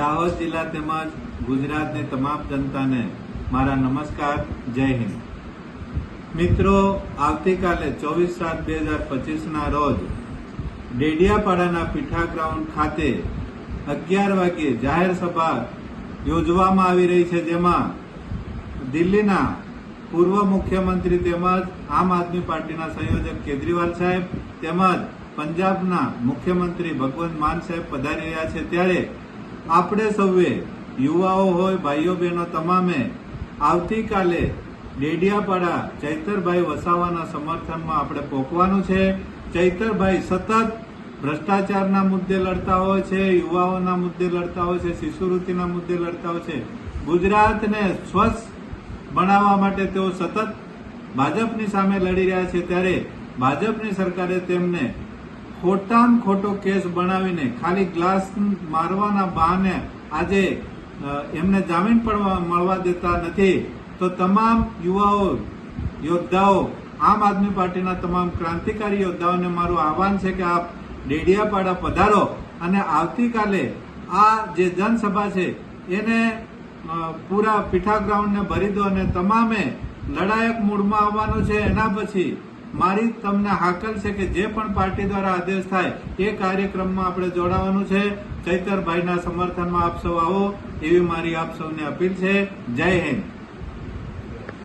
દાહોદ જિલ્લા તેમજ ગુજરાતની તમામ જનતાને મારા નમસ્કાર, જય હિન્દ. મિત્રો, આવતીકાલે ચોવીસ સાત બે હજાર પચીસના રોજ ડેડિયાપાડાના પીઠા ગ્રાઉન્ડ ખાતે અગિયાર વાગ્યે જાહેર સભા યોજવામાં આવી રહી છે, જેમાં દિલ્હીના પૂર્વ મુખ્યમંત્રી તેમજ આમ આદમી પાર્ટીના સંયોજક કેજરીવાલ સાહેબ તેમજ પંજાબના મુખ્યમંત્રી ભગવંત માન સાહેબ પધારી રહ્યા છે. ત્યારે આપણે સૌએ, યુવાઓ હોય, ભાઈઓ બહેનો તમામે, આવતીકાલે ડેડિયાપાડા ચૈતરભાઈ વસાવાના સમર્થનમાં આપણે પોકવાનું છે. ચૈતરભાઈ સતત ભ્રષ્ટાચારના મુદ્દે લડતા હોય છે, યુવાઓના મુદ્દે લડતા હોય છે, શિશુવૃત્તિના મુદ્દે લડતા હોય છે. ગુજરાતને સ્વચ્છ બનાવવા માટે તેઓ સતત ભાજપની સામે લડી રહ્યા છે. ત્યારે ભાજપની સરકારે તેમને ખોટામાં ખોટો કેસ બનાવીને ખાલી ગ્લાસ મારવાના બહાને આજે એમને જામીન પડવા મળવા દેતા નથી, તો તમામ યુવાઓ, યોદ્ધાઓ, આમ આદમી પાર્ટીના તમામ ક્રાંતિકારી યોદ્ધાઓને મારું આહવાન છે કે આપ ડેડિયાપાડા પધારો અને આવતીકાલે આ જે જનસભા છે, એને પૂરા પીઠા ગ્રાઉન્ડને ભરી દો અને તમામે લડાયક મૂડમાં આવવાનું છે. એના પછી મારી તમને હાકલ છે કે જે પણ પાર્ટી દ્વારા આદેશ થાય એ કાર્યક્રમમાં આપણે જોડાવાનું છે. ચૈતરભાઈના સમર્થનમાં આપ સૌ આવો. એવી મારી આપ સૌને અપીલ છે. જય હિન્દ.